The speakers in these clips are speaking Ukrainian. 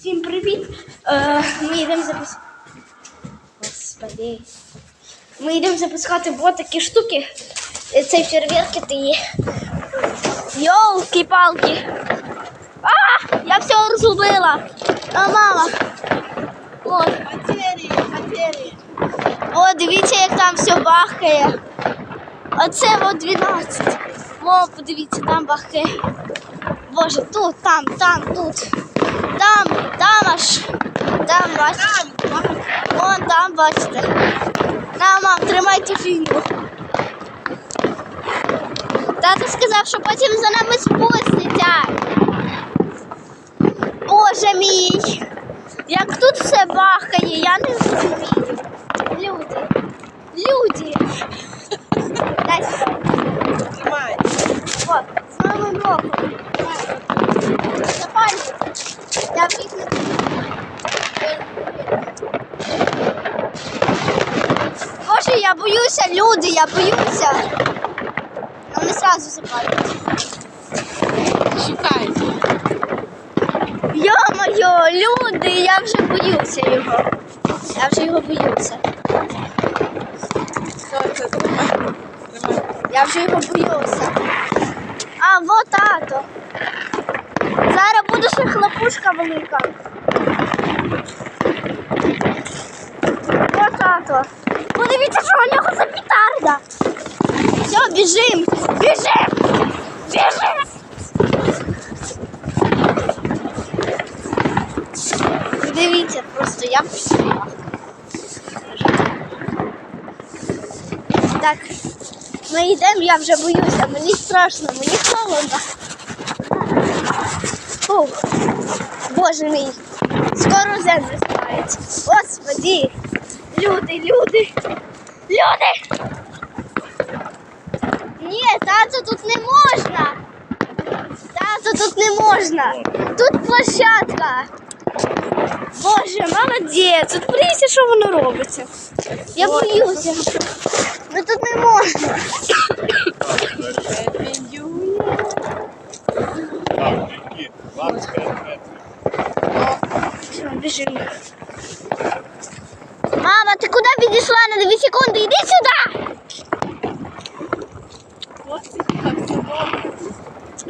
Всім привіт! Е, ми йдемо запускати. Господи. Ми йдемо запускати вот такі штуки. Е, Це фейерверки ти. Йолки-палки. А! Я все розгубила. А, мама. От. О, дивіться, як там все бахкає. Оце от 12. О, подивіться, там бахкає. Боже, тут, там, там, тут. Там, там аж. Там, бачите. Вон там, бачите. На, мам, тримайте фігню. Тато сказав, що потім за нами спуститься. Боже мій. Як тут все бахкає, я не розумію. Люди. Люди. Дай. Тримай. От, з новим роком. Запалюйте. Я всіх не Боже, я боюся, люди, я боюся. Не сразу запалюють. Чекайте. Йо-моє, люди, я вже боюся його. Я вже його боюся. Я вже його боюся. А, вот тато. Зараз буде ще хлопушка велика. О, тато. Подивіться, що у нього за петарда. Все, біжим. Біжим. Біжим. Дивіться, просто я. Так, ми йдемо, я вже боюся, мені страшно, мені холодно. Фух. Боже мій, скоро землю спається. Господи, люди, люди, люди. Ні, тато, тут не можна. Тато, тут не можна. Тут площадка. Боже, молодець. От подивіться, що воно робиться. Я боюся. Ну тут не можна. Так, які? 25 метрів. Все, біжимо. Мама, ти куди підійшла на 2 секунди? Іди сюди!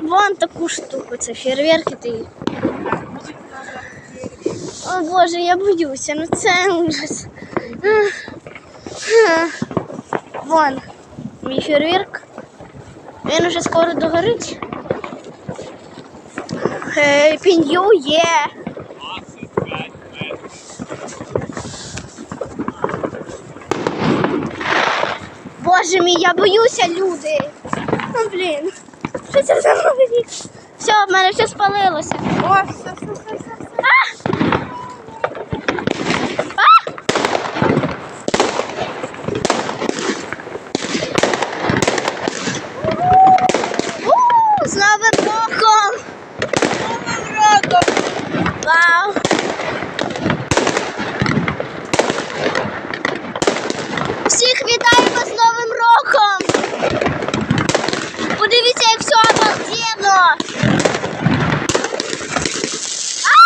Вон таку штуку, це фейерверки ти. О Боже, я боюся, ну це ужас. Вон, мій фейерверк. Він уже скоро догорить. Happy New Year! 25 метрів. Боже мій, я боюся, люди. Ну, блін. Все, в мене все спалилося. О, все, все, все, все. все. А! А! У, З Новим роком! Новим роком! Вау! Всіх вітаємо з Новим роком! Подивіться, як все обалденно! А!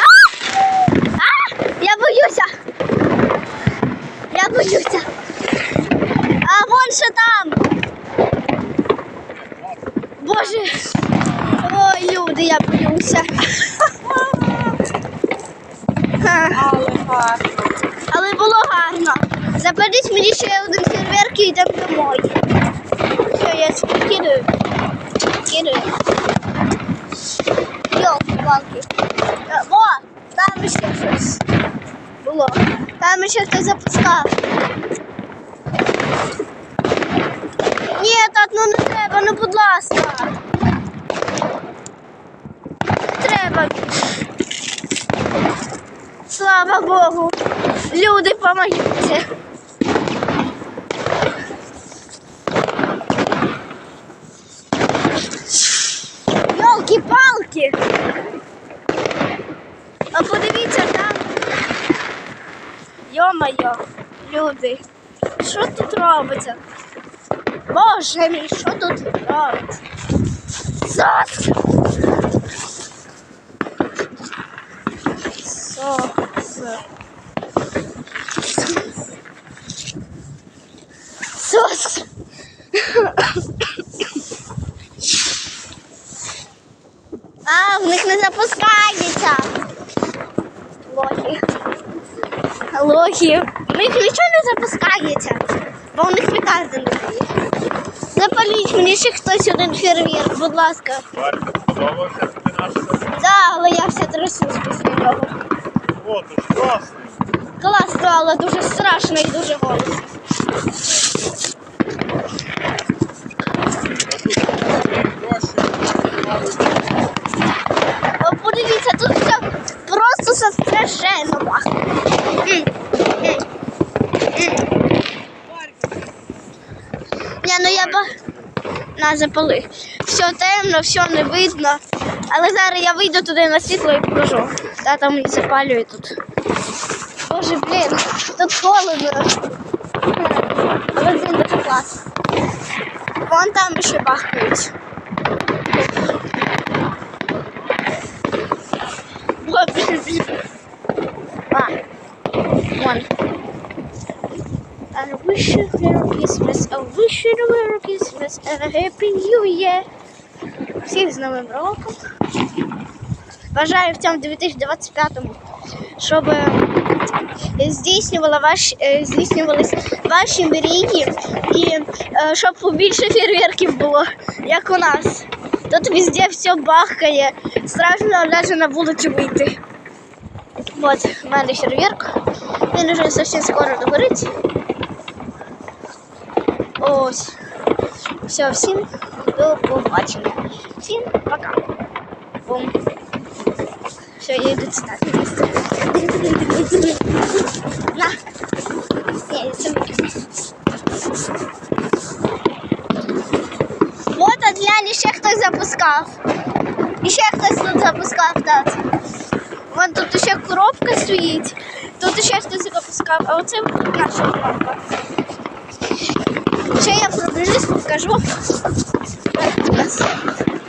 А! А! Я боюся! Я боюся! Ще там! Боже! Ой, люди, я боюся! Але гарно. Але було гарно. Заберіть мені ще один фейерверк і йдемо домой. Все, я кидаю. Кидаю. Йолки-палки. Е, О, там ще щось було. Там ще хтось запускав. Ні, так ну не треба, ну будь ласка. Не треба. Слава Богу. Люди помогите. Йолки-палки! А подивіться там. Йо-моє, люди. Що тут робиться? Боже мій, що тут робиться? Зараз. Сос. Сос. А, в них не запускається. Лохи. Лохи. В них нічого не запускається, бо у них петарди не дає. Запаліть мені ще хтось один фейерверк, будь ласка. Варто сподобався тобі наш сезон? Да, але я вся трясусь після нього. О, то ж класний. Класно, але дуже страшно і дуже голосно. О, подивіться, тут все просто все страшенно пахне. На, запали. Все темно, все не видно. Але зараз я вийду туди на світло і покажу. Тата мені запалює тут. Боже, блін, тут холодно. Він дуже класно. Вон там ще блін. А, вон. I wish you Merry A Merry Christmas and a Happy New Year. Всіх з Новим роком. Бажаю в цьому 2025-му, щоб е, здійснювала ваш, е, здійснювались ваші мрії і е, щоб побільше фейерверків було, як у нас. Тут везде все бахкає, страшно навіть на вулицю вийти. От, в мене фейерверк. Він вже зовсім скоро догорить. Ось. Все, всім до побачення. Всім пока. Бум. Все, я йду читати місце. На. Ні, це мені. Вот от Ляні ще хтось запускав. І ще хтось тут запускав, так. Вон тут ще коробка стоїть. Тут ще хтось запускав, а оце наша коробка. Ще я пробіжусь, покажу.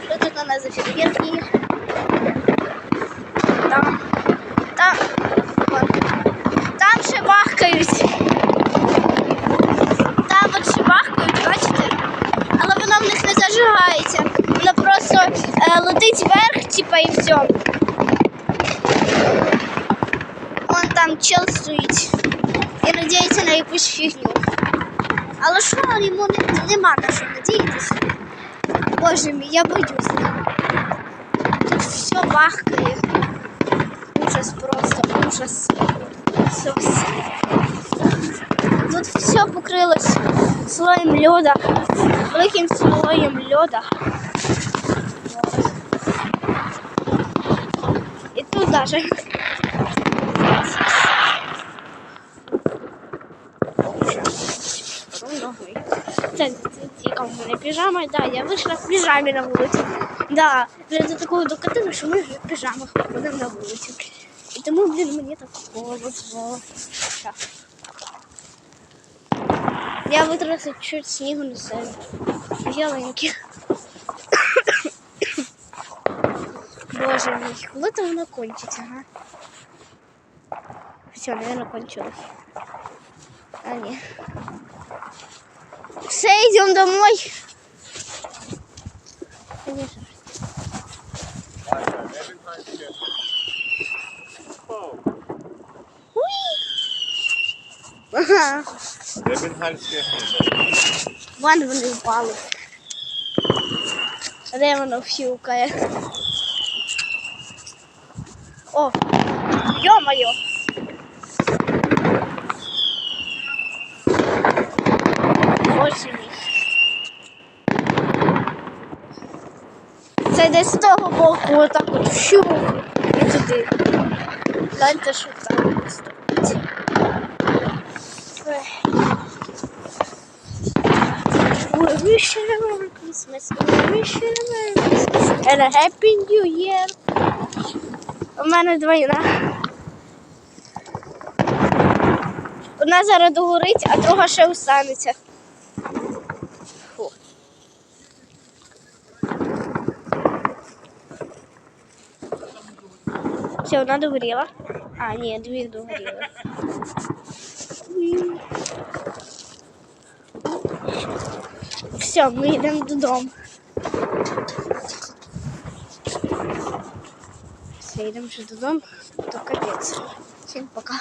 Що тут у нас за фейерверки? Там. Там. Вон. Там ще бахкають. Там от ще бахкають, бачите? Але воно в них не зажигається. Воно просто е, летить вверх, типа і все. Вон там чел стоїть. І надіється на якусь фігню. Але що йому не, нема на що надіятися. Боже мій, я боюсь. Тут все бахкає. Ужас просто, ужас. Все, все. Тут все покрилось слоєм льода, великим слоєм льода. І тут даже. Це, це тільки в мене піжама, да, я вийшла в піжамі на вулицю. Да, вже до такого докатили, що ми вже в піжамах виходимо на вулицю. І тому, блін, мені так холодно. Так. Я витратила чуть снігу на себе. Ялинки. Боже мій, коли то воно кончиться, га? Все, наверное, кончилось. А, ні. Все, идем домой. Ага. Де бенгальське гнида? Вон вони впали. Де воно фюкає? О! Йо-моє! Боже мій. Десь з того боку, отак от фюк і туди. Гляньте, що там стоїть. We wish you a Merry Christmas. We wish you a Merry Christmas and a Happy New Year. У мене двойна. Одна зараз догорить, а друга ще останеться. Все, одна догоріла. А, ні, дві догоріли. Все, ми йдемо додому. Все, йдемо вже додому. То капець. Всім пока.